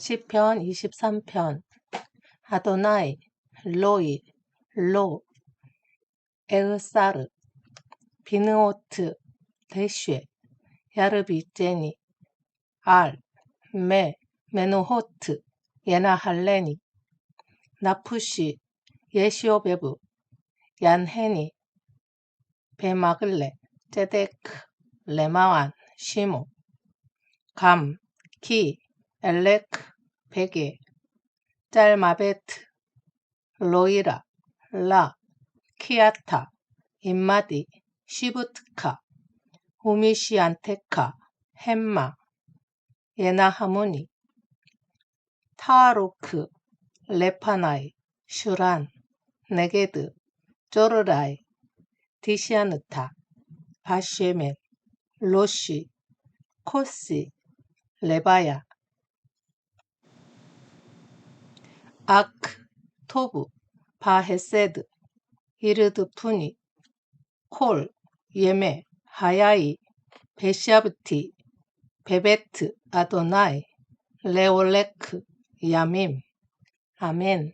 시편 23편. 아도나이 로이 로 에으사르 비느오트 대쉐 야르비제니 알메 메노호트 예나할레니 나푸시 예시오베브 얀헤니 베마글레 제데크 레마완 시모 감, 키, 엘레크, 베게, 짤마베트, 로이라, 라, 키아타, 임마디, 시부트카, 우미시안테카, 햄마, 예나하무니, 타로크, 레파나이, 슈란, 네게드, 쪼르라이, 디시아느타, 바쉐멘, 로시, 코시, 레바야, 아크, 토브, 바헤세드, 히르드푸니, 콜, 예메, 하야이, 베샤브티, 베베트, 아도나이, 레올레크, 야밈. 아멘.